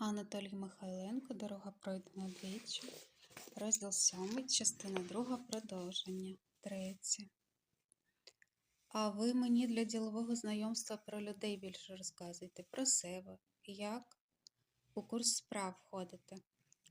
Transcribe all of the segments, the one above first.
Анатолій Михайленко Дорога пройдена двічі. Розділ 7, частина 2, продовження. Третє. А ви мені для ділового знайомства про людей більше розказуйте, про себе. Як? У курс справ входите.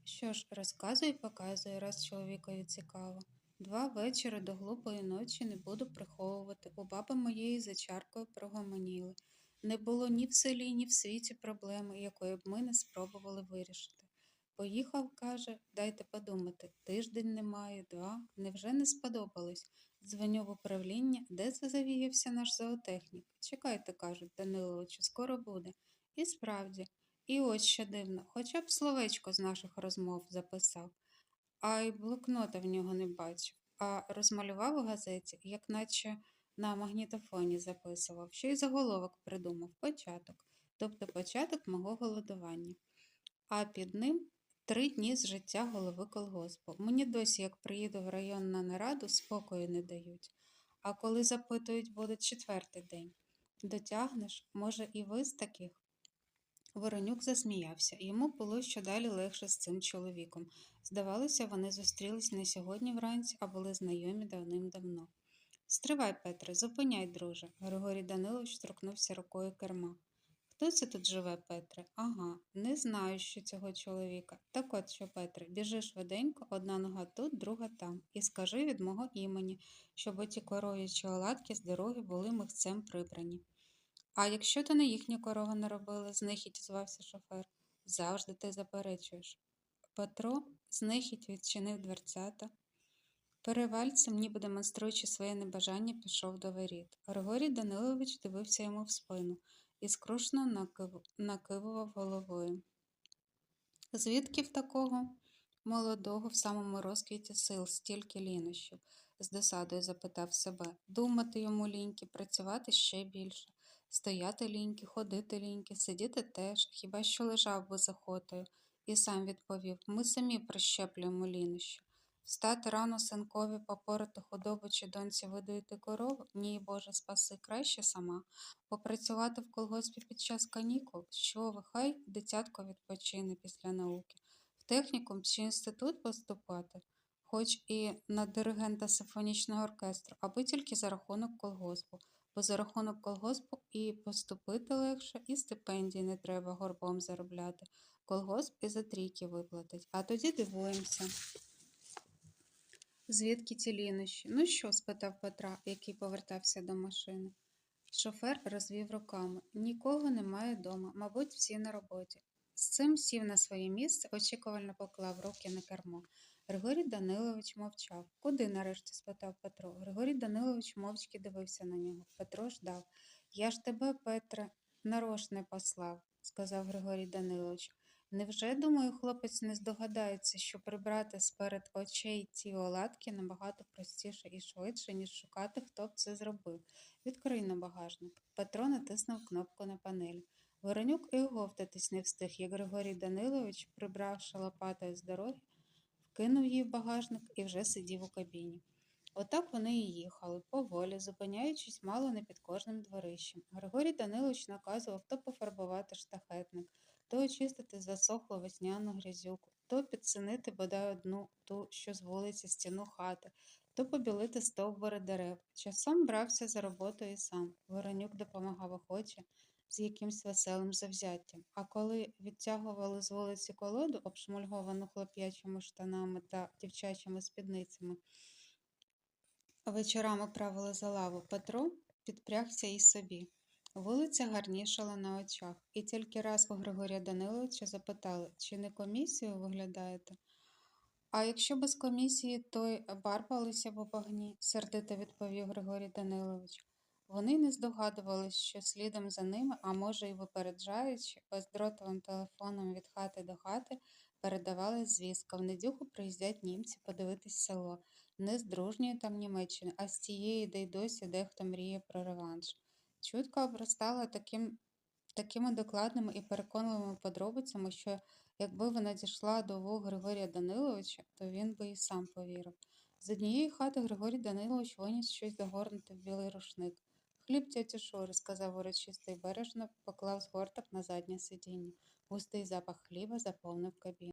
Що ж, розказую і показую, раз чоловікові цікаво. Два вечори до глупої ночі не буду приховувати. У баби моєї за чаркою прогомоніли. Не було ні в селі, ні в світі проблеми, якої б ми не спробували вирішити. Поїхав, каже, дайте подумати, тиждень немає, два. Невже не сподобалось? Дзвоню в управління, де це завіявся наш зоотехнік. Чекайте, кажуть, Даниловичу, скоро буде. І справді, і ось що дивно, хоча б словечко з наших розмов записав, а й блокнота в нього не бачив, а розмалював у газеті, як наче на магнітофоні записував, ще й заголовок придумав початок, тобто початок мого голодування. А під ним три дні з життя голови колгоспу. Мені досі, як приїду в район на нараду, спокою не дають. А коли запитують, буде четвертий день. Дотягнеш, може, і ви з таких? Воронюк засміявся. Йому було щодалі легше з цим чоловіком. Здавалося, вони зустрілись не сьогодні вранці, а були знайомі давним-давно. Стривай, Петре, зупиняй, друже. Григорій Данилович торкнувся рукою керма. Хто це тут живе, Петре? Ага, не знаю, що цього чоловіка. Так от що, Петре, біжи швиденько, одна нога тут, друга там, і скажи від мого імені, щоб оті коров'ячі оладки з дороги були михцем прибрані. А якщо то не їхні корови наробили, знихідь звався шофер. Завжди ти заперечуєш. Петро знихідь відчинив дверцята. Перевальцем, ніби демонструючи своє небажання, пішов до воріт. Григорій Данилович дивився йому в спину і скрушно накив... накивував головою. Звідки в такого молодого в самому розквіті сил стільки лінощів? з досадою запитав себе. Думати йому ліньки, працювати ще більше, стояти ліньки, ходити ліньки, сидіти теж, хіба що лежав би з охотою, і сам відповів ми самі прищеплюємо лінощі. Встати рано синкові попорати худобу чи доньці видоїти корову? Ні, Боже, спаси, краще сама. Попрацювати в колгоспі під час канікул? Що ви, хай дитятко відпочине після науки. В технікум чи інститут поступати, хоч і на диригента симфонічного оркестру, аби тільки за рахунок колгоспу. Бо за рахунок колгоспу і поступити легше, і стипендії не треба горбом заробляти. Колгосп і за трійки виплатить, а тоді дивуємося. Звідки ці лінощі? Ну що? спитав Петра, який повертався до машини. Шофер розвів руками. Нікого немає дома, мабуть, всі на роботі. З цим сів на своє місце, очікувально поклав руки на кермо. Григорій Данилович мовчав. Куди нарешті? спитав Петро. Григорій Данилович мовчки дивився на нього. Петро ждав. Я ж тебе, Петре, нарошне послав, сказав Григорій Данилович. Невже, думаю, хлопець не здогадається, що прибрати сперед очей ці оладки набагато простіше і швидше, ніж шукати, хто б це зробив. Відкрий на багажник. Петро натиснув кнопку на панелі. Воронюк і оговтатись не встиг, як Григорій Данилович, прибравши лопатою з дороги, вкинув її в багажник і вже сидів у кабіні. Отак вони і їхали, поволі, зупиняючись мало не під кожним дворищем. Григорій Данилович наказував то пофарбувати штахетник, то очистити засохлу весняну грязюку, то підсинити бодай одну ту, що з вулиці стіну хати, то побілити стовбури дерев. Часом брався за роботою і сам. Воронюк допомагав охоче з якимсь веселим завзяттям. А коли відтягували з вулиці колоду, обшмульговану хлоп'ячими штанами та дівчачими спідницями, вечорами правили за лаву, Петро підпрягся і собі. Вулиця гарнішала на очах, і тільки раз у Григорія Даниловича запитали, чи не комісію виглядаєте? А якщо без комісії, то й барбалися в обогні, сердито відповів Григорій Данилович. Вони не здогадувались, що слідом за ними, а може й випереджаючи, бездротовим телефоном від хати до хати передавалась звістка. В недюху приїздять німці подивитись село, не з дружньої там Німеччини, а з тієї, де й досі дехто мріє про реванш. Чутка обростала таким, такими докладними і переконливими подробицями, що якби вона дійшла до вух Григорія Даниловича, то він би і сам повірив. З однієї хати Григорій Данилович виніс щось загорнуте в білий рушник. Хліб тьоті Шури, сказав урочисто і бережно, поклав згорток на заднє сидіння. Густий запах хліба заповнив кабіну.